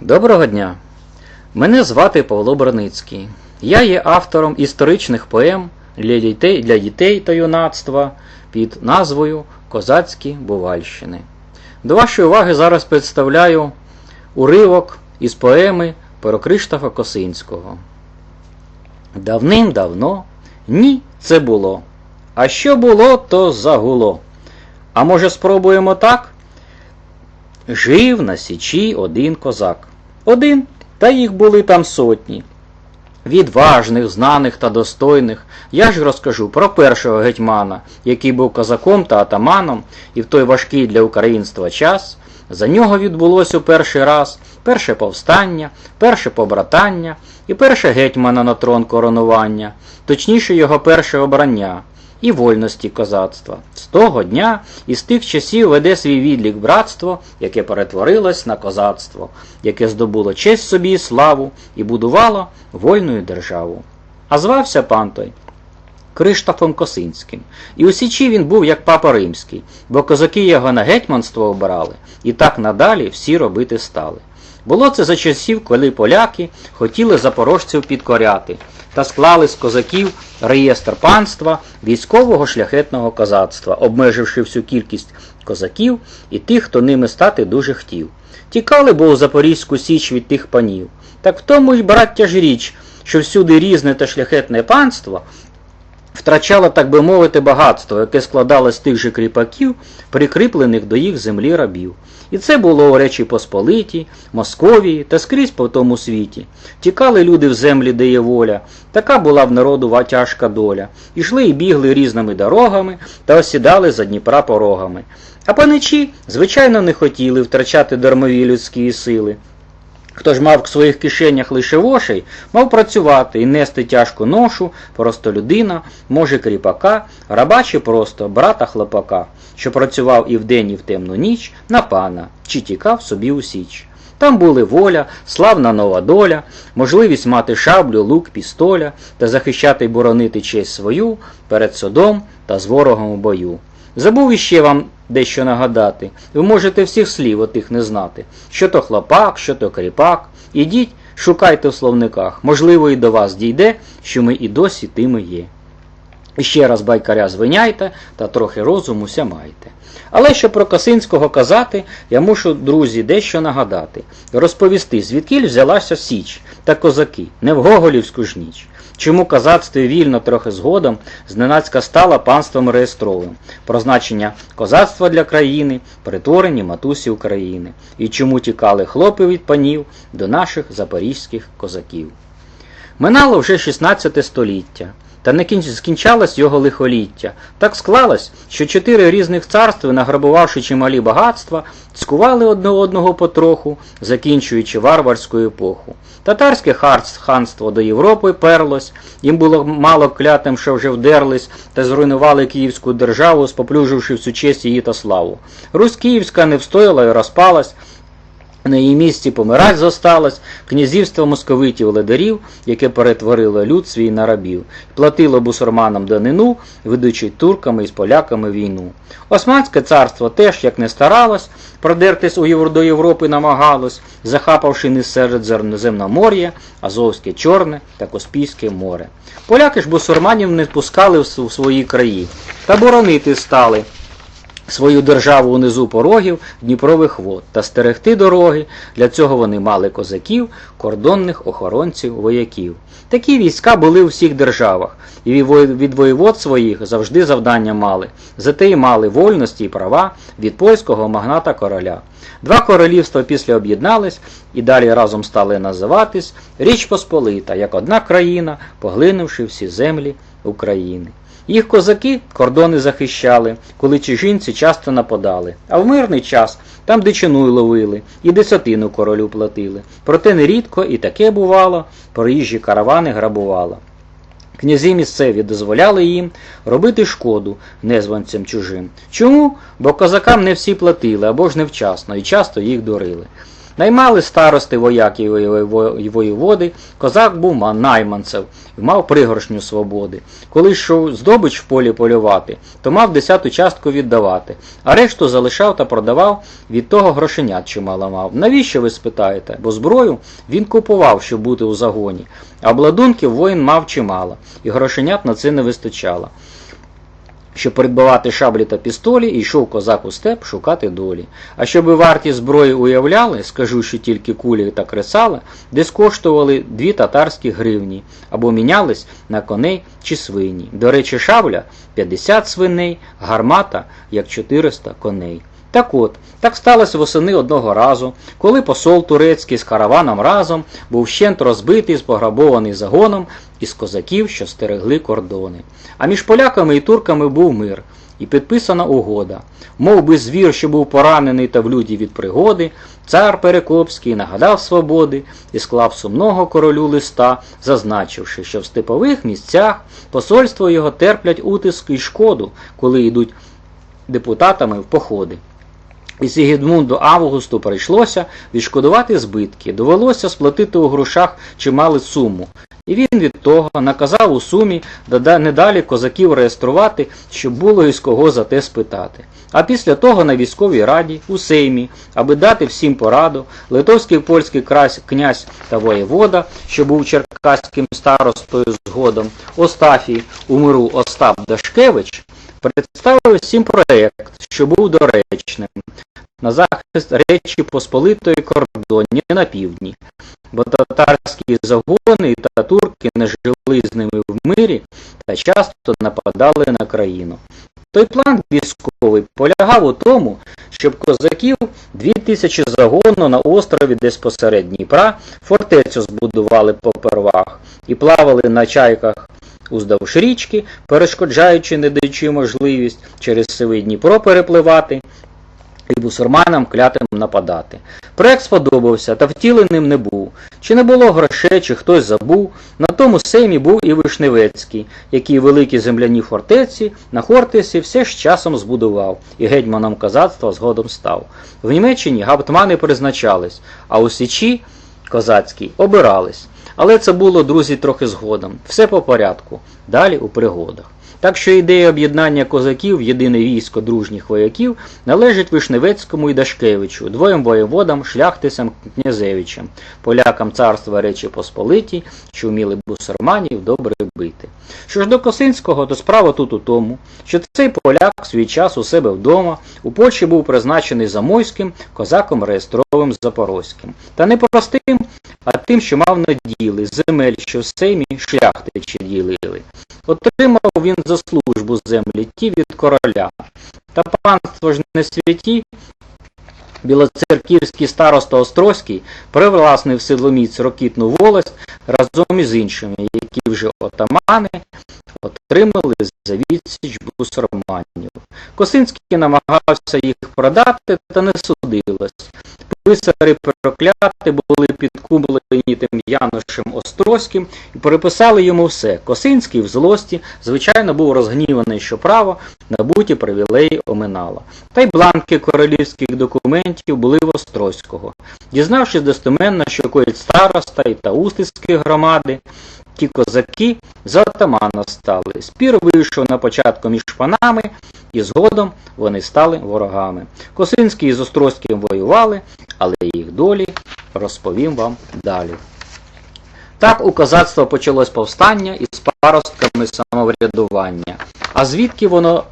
Доброго дня! Мене звати Павло Броницький. Я є автором історичних поем для дітей, для дітей та юнацтва під назвою Козацькі Бувальщини. До вашої уваги зараз представляю уривок із поеми про Криштофа Косинського. Давним-давно ні, це було. А що було, то загуло. А може спробуємо так? Жив на січі один козак. Один, та їх були там сотні. Відважних, знаних та достойних. Я ж розкажу про першого гетьмана, який був козаком та атаманом, і в той важкий для українства час за нього відбулося перший раз перше повстання, перше побратання і перше гетьмана на трон коронування, точніше його перше обрання і вольності козацтва. З того дня і з тих часів веде свій відлік братство, яке перетворилось на козацтво, яке здобуло честь собі і славу і будувало вольну державу. А звався пан той Криштофом Косинським. І у Січі він був як папа римський, бо козаки його на гетьманство обирали, і так надалі всі робити стали. Було це за часів, коли поляки хотіли запорожців підкоряти та склали з козаків реєстр панства військового шляхетного козацтва, обмеживши всю кількість козаків і тих, хто ними стати дуже хотів. Тікали, бо у Запорізьку січ від тих панів. Так в тому й, браття ж річ, що всюди різне та шляхетне панство втрачало, так би мовити, багатство, яке складалось з тих же кріпаків, прикріплених до їх землі рабів. І це було у Речі Посполитій, Московії та скрізь по тому світі. Тікали люди в землі, де є воля, така була в народу тяжка доля. Ішли і бігли різними дорогами та осідали за Дніпра порогами. А паничі, звичайно, не хотіли втрачати дармові людські сили. Хто ж мав в своїх кишенях лише вошей, мав працювати і нести тяжку ношу, просто людина, може кріпака, раба чи просто брата хлопака, що працював і вдень, і в темну ніч на пана, чи тікав собі у січ. Там були воля, славна нова доля, можливість мати шаблю, лук, пістоля та захищати й боронити честь свою перед судом та з ворогом у бою. Забув іще вам дещо нагадати. Ви можете всіх слів отих не знати. Що то хлопак, що то кріпак. Ідіть, шукайте в словниках. Можливо, і до вас дійде, що ми і досі тими є. Ще раз байкаря звиняйте та трохи розуму ся майте. Але щоб про Косинського казати, я мушу, друзі, дещо нагадати, розповісти, звідкіль взялася Січ та козаки, не в Гоголівську ж ніч. Чому козацтво вільно трохи згодом зненацька стала панством реєстровим, про значення козацтва для країни, перетворені матусі України, і чому тікали хлопи від панів до наших запорізьких козаків. Минало вже 16 століття. Та не скінчалось його лихоліття. Так склалось, що чотири різних царстви, награбувавши чималі багатства, цькували одне одного потроху, закінчуючи варварську епоху. Татарське ханство до Європи перлось, їм було мало клятим, що вже вдерлись та зруйнували Київську державу, споплюживши всю честь її та славу. Русь Київська не встояла і розпалась. На її місці помирать зосталось князівство московитів ледарів, яке перетворило люд свій на рабів, платило бусурманам данину, ведучи турками і з поляками війну. Османське царство теж, як не старалось, продертись у до Європи намагалось, захапавши не серед Земномор'я, Азовське Чорне та Каспійське море. Поляки ж бусурманів не пускали в свої краї та боронити стали свою державу унизу порогів Дніпрових вод та стерегти дороги. Для цього вони мали козаків, кордонних охоронців, вояків. Такі війська були у всіх державах, і від воєвод своїх завжди завдання мали. Зате й мали вольності і права від польського магната короля. Два королівства після об'єднались і далі разом стали називатись Річ Посполита, як одна країна, поглинувши всі землі України. Їх козаки кордони захищали, коли чужинці часто нападали, а в мирний час там дичину ловили і десятину королю платили. Проте нерідко і таке бувало, проїжджі каравани грабувало. Князі місцеві дозволяли їм робити шкоду незванцям чужим. Чому? Бо козакам не всі платили або ж невчасно і часто їх дурили. Наймали старости вояки і воєводи, козак був найманцев і мав пригоршню свободи. Коли йшов здобич в полі полювати, то мав десяту частку віддавати, а решту залишав та продавав, від того грошенят чимало мав. Навіщо ви спитаєте? Бо зброю він купував, щоб бути у загоні, а обладунків воїн мав чимало, і грошенят на це не вистачало. Щоб придбавати шаблі та пістолі, йшов козак у степ шукати долі. А щоби варті зброї уявляли, скажу, що тільки кулі та кресала, десь коштували дві татарські гривні, або мінялись на коней чи свині. До речі, шабля 50 свиней, гармата як 400 коней. Так от, так сталося восени одного разу, коли посол турецький з караваном разом був щент розбитий, спограбований загоном із козаків, що стерегли кордони. А між поляками і турками був мир, і підписана угода. Мов би звір, що був поранений та в люті від пригоди, цар Перекопський нагадав свободи і склав сумного королю листа, зазначивши, що в степових місцях посольство його терплять утиск і шкоду, коли йдуть депутатами в походи. І Сігідмунду Августу прийшлося відшкодувати збитки, довелося сплатити у грошах чималу суму. І він від того наказав у сумі дода- недалі козаків реєструвати, щоб було із кого за те спитати. А після того на військовій раді у Сеймі, аби дати всім пораду, литовський польський князь та воєвода, що був черкаським старостою згодом, Остафій у миру Остап Дашкевич, представив всім проєкт, що був доречним на захист Речі Посполитої кордоні на півдні, бо татарські загони та турки не жили з ними в мирі та часто нападали на країну. Той план військовий полягав у тому, щоб козаків дві тисячі загону на острові десь посеред Дніпра фортецю збудували попервах і плавали на чайках уздовж річки, перешкоджаючи не даючи можливість через сивий Дніпро перепливати і бусурманам клятим нападати. Проект сподобався, та втіленим не був. Чи не було грошей, чи хтось забув. На тому сеймі був і Вишневецький, який великі земляні фортеці на Хортисі все ж часом збудував і гетьманом козацтва згодом став. В Німеччині гаптмани призначались, а у Січі козацькій обирались. Але це було, друзі, трохи згодом. Все по порядку. Далі у пригодах. Так що ідея об'єднання козаків в єдине військо дружніх вояків належить Вишневецькому і Дашкевичу, двоєм воєводам, шляхтисам князевичам, полякам царства Речі Посполиті, що вміли бусурманів добре бити. Що ж до Косинського, то справа тут у тому, що цей поляк свій час у себе вдома у Польщі був призначений Замойським козаком реєстровим Запорозьким. Та не простим, а тим, що мав наділи земель, що в сеймі шляхтичі ділили. Отримав він за службу землі ті від короля. Та панство ж не святі. Білоцерківський староста Острозький привласнив силоміць Рокітну волость разом із іншими, які вже отамани отримали за відсіч бусурманів. Косинський намагався їх продати, та не судилось. Писари прокляти були підкумлені тим Янушем Острозьким і переписали йому все. Косинський в злості, звичайно, був розгніваний, що право набуті привілеї оминало. Та й бланки королівських документів були в Острозького. Дізнавшись достеменно, що коїть староста і та устицькі громади, ті козаки за отамана стали. Спір вийшов на початку між панами, і згодом вони стали ворогами. Косинський із Острозьким воювали, але їх долі розповім вам далі. Так у козацтва почалось повстання із паростками самоврядування. А звідки воно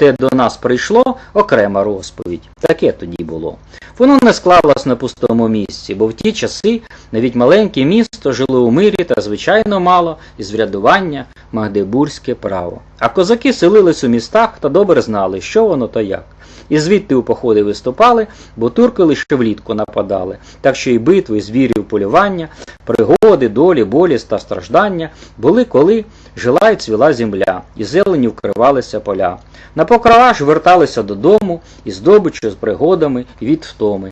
те до нас прийшло, окрема розповідь. Таке тоді було. Воно не склалось на пустому місці, бо в ті часи навіть маленьке місто жило у мирі та звичайно мало із врядування магдебурзьке право. А козаки селились у містах та добре знали, що воно та як. І звідти у походи виступали, бо турки лише влітку нападали, так що і битви, звірів полювання, пригоди, долі, боліс та страждання були, коли жила і цвіла земля, і зелені вкривалися поля. На покрова ж верталися додому і здобиччю, з пригодами від втоми.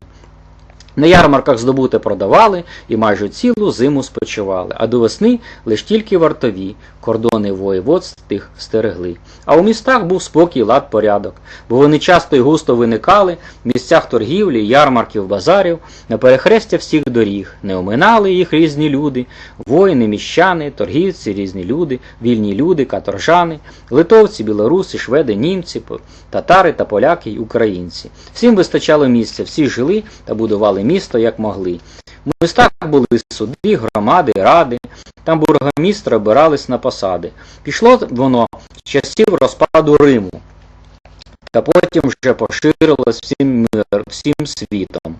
На ярмарках здобуте продавали і майже цілу зиму спочивали, а до весни лиш тільки вартові, кордони воєводств тих стерегли. А у містах був спокій, лад, порядок, бо вони часто і густо виникали в місцях торгівлі, ярмарків, базарів, на перехрестя всіх доріг, не оминали їх різні люди, воїни, міщани, торгівці, різні люди, вільні люди, каторжани, литовці, білоруси, шведи, німці, татари та поляки й українці. Всім вистачало місця, всі жили та будували місто як могли. В містах були суди, громади, ради, там бургомістри обирались на посади. Пішло воно з часів розпаду Риму, та потім вже поширилось всім, мир- всім світом.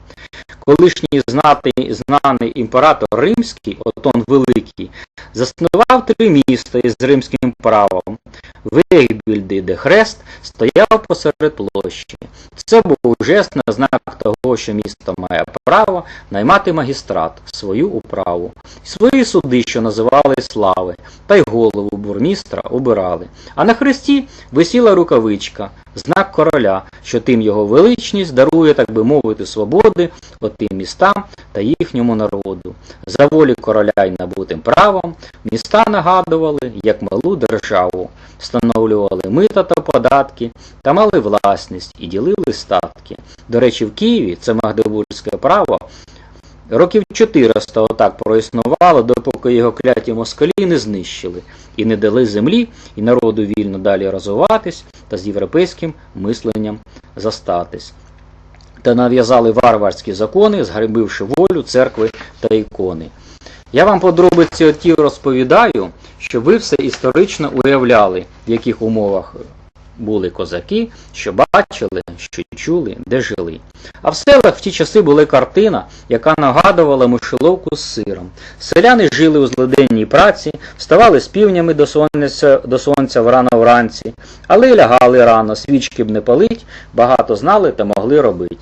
Колишній знатий, знаний імператор Римський, Отон Великий, заснував три міста із римським правом. Вейбільди, де хрест стояв посеред площі. Це був жест на знак того, що місто має право наймати магістрат, свою управу, свої суди, що називали слави, та й голову бурмістра обирали. А на хресті висіла рукавичка, знак короля, що тим його величність дарує, так би мовити, свободи отим містам та їхньому народу. За волі короля й набутим правом міста нагадували, як малу державу, встановлювали мита та податки та мали власність і ділили статки. До речі, в Києві це магдебурзьке право років 400 отак проіснувало, допоки його кляті москалі не знищили і не дали землі і народу вільно далі розвиватись та з європейським мисленням застатись. Та нав'язали варварські закони, згребивши волю церкви та ікони. Я вам подробиці оті розповідаю, щоб ви все історично уявляли, в яких умовах були козаки, що бачили, що чули, де жили. А в селах в ті часи була картина, яка нагадувала мишеловку з сиром. Селяни жили у злиденній праці, вставали з півнями до сонця, до сонця врано вранці, але й лягали рано, свічки б не палить, багато знали та могли робити.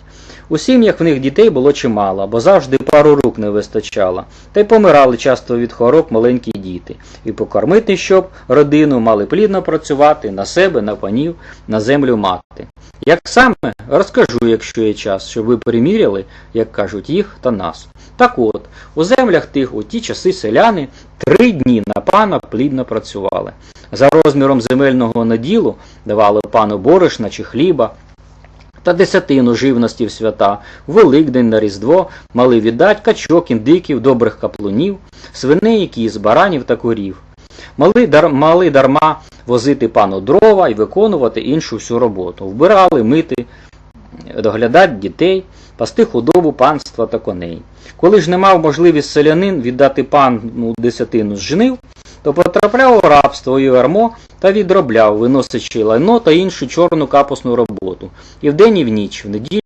У сім'ях в них дітей було чимало, бо завжди пару рук не вистачало, та й помирали часто від хвороб маленькі діти. І покормити, щоб родину мали плідно працювати на себе, на панів, на землю мати. Як саме, розкажу, якщо є час, щоб ви приміряли, як кажуть, їх та нас. Так от, у землях тих у ті часи селяни три дні на пана плідно працювали. За розміром земельного наділу давали пану борошна чи хліба, та десятину живності в свята, Великдень на Різдво мали віддать качок, індиків, добрих каплунів, свиней, кіз, баранів та курів. Мали, дар, мали дарма возити пану дрова і виконувати іншу всю роботу. Вбирали, мити, доглядати дітей, пасти худобу, панства та коней. Коли ж не мав можливість селянин віддати пану десятину з жнив, то потрапляв у рабство і ярмо та відробляв, виносячи лайно та іншу чорну капусну роботу. І вдень, і в ніч, в неділю